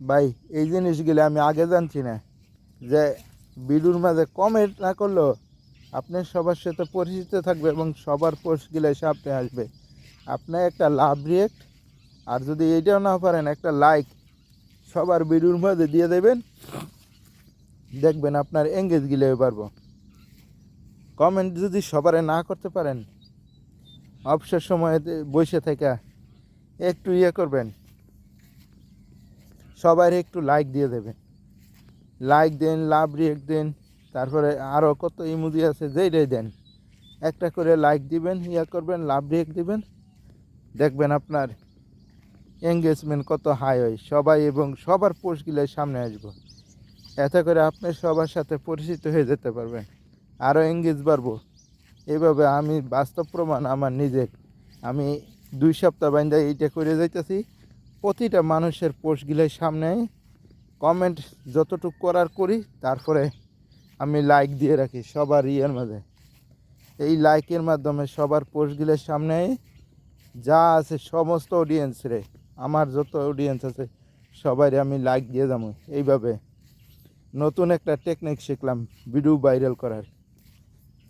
ভাই, এই জিনিসগুলো আমি আগে জানছি না। যে ভিডিওর মাঝে কমেন্ট না করলেও আপনি সবার সাথে পরিচিত থাকবে এবং সবার পোস্টগুলো সামনে আসবে। আপনি একটা লাভ রিয়েক্ট আর যদি এইটাও না পারেন, একটা লাইক সবার ভিডিওর মধ্যে দিয়ে দেবেন। দেখবেন আপনার এঙ্গেজ গিলে পারব কমেন্ট যদি সবারে না করতে পারেন, অবসর সময়ে বসে থেকে একটু ইয়ে করবেন। সবার একটু লাইক দিয়ে দেবেন লাইক দেন লাভ রিয়েক্ট দেন, তারপরে আরও কত ইমুদি আছে যেইটাই দেন। একটা করে লাইক দিবেন, ইয়া করবেন লাভ রিয়েক্ট দিবেন। দেখবেন আপনার এঙ্গেজমেন্ট কত হাই হয়। সবাই এবং সবার পোস্টগুলো সামনে আসব। এতে করে আপনি সবার সাথে পরিচিত হয়ে যেতে পারবেন। আরও এঙ্গেজ বাড়বো। এইভাবে আমি বাস্তব প্রমাণ আমার নিজের। আমি দুই সপ্তাহ বাইন্দা এইটা করে যাইতেছি। প্রতিটা মানুষের পোস্টগুলোর সামনে কমেন্ট যতটুকু করার করি, তারপরে আমি লাইক দিয়ে রাখি সবার ইয়ের মাঝে। এই লাইকের মাধ্যমে সবার পোস্টগুলোর সামনে যা আছে সমস্ত অডিয়েন্সরে আমার যত অডিয়েন্স আছে সবাই আমি লাইক দিয়ে যাব এইভাবে নতুন একটা টেকনিক শিখলাম ভিডিও ভাইরাল করার।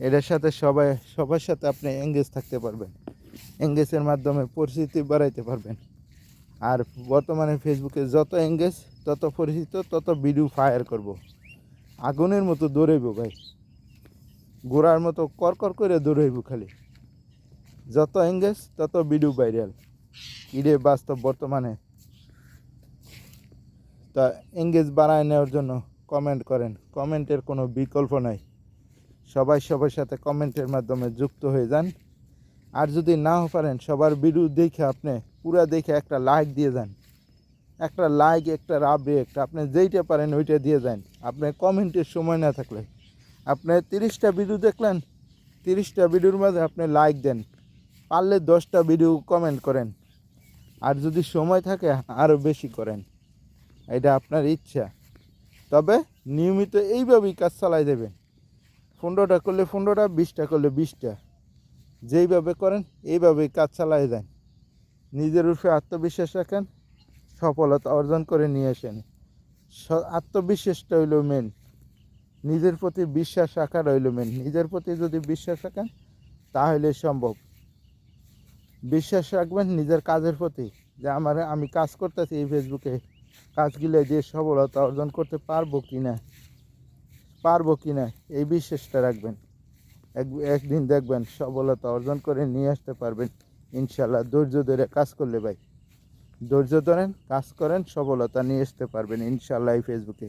এটার সাথে সবাই, সবার সাথে আপনি এঙ্গেজ থাকতে পারবেন। এঙ্গেজের মাধ্যমে পরিস্থিতি বাড়াইতে পারবেন। আর বর্তমানে ফেসবুকে যত এঙ্গেজ তত পরিচিত, তত ভিডিও ফায়ার করব। আগুনের মতো দৌড়াইব ভাই। গোড়ার মতো করকর করে দৌড়াইব খালি। যত এঙ্গেজ তত ভিডিও ভাইরাল ইরে বাস্তব বর্তমানে। তা এঙ্গেজ বাড়ায় নেওয়ার জন্য কমেন্ট করেন। কমেন্টের কোনো বিকল্প নাই। সবাই সবার সাথে কমেন্টের মাধ্যমে যুক্ত হয়ে যান। আর যদি নাও পারেন, সবার ভিডিও দেখে আপনি পুরা দেখে একটা লাইক দিয়ে যান একটা লাইক একটা রাব একটা আপনি যেইটা পারেন ওইটা দিয়ে যান আপনি কমেন্টের সময় না থাকলে। আপনি তিরিশটা ভিডিও দেখলেন, তিরিশটা ভিডিওর মাঝে আপনি লাইক দেন। পারলে দশটা ভিডিও কমেন্ট করেন। আর যদি সময় থাকে আরও বেশি করেন। এটা আপনার ইচ্ছা। তবে নিয়মিত এইভাবেই কাজ চালাই দেবেন। পনেরোটা করলে পনেরোটা, বিশটা করলে বিশটা। যেইভাবে করেন, এইভাবেই কাজ চালাই দেন। নিজের উপরে আত্মবিশ্বাস রাখেন, সফলতা অর্জন করে নিয়ে আসেন। আত্মবিশ্বাসটা হইল মেন নিজের প্রতি বিশ্বাস রাখা হইল মেন নিজের প্রতি যদি বিশ্বাস রাখেন, তাহলে সম্ভব। বিশ্বাস রাখবেন নিজের কাজের প্রতি, যে আমার, আমি কাজ করতেছি এই ফেসবুকে, কাজগুলো দিয়ে সফলতা অর্জন করতে পারব কি না পারব কি না এই বিশ্বাসটা রাখবেন। এক একদিন দেখবেন সফলতা অর্জন করে নিয়ে আসতে পারবেন। ইনশাল্লাহ ধৈর্য ধরে কাজ করলে ভাই। ধৈর্য ধরেন, কাজ করেন, সফলতা নিয়ে আসতে পারবেন ইনশাল্লাহ এই ফেসবুকে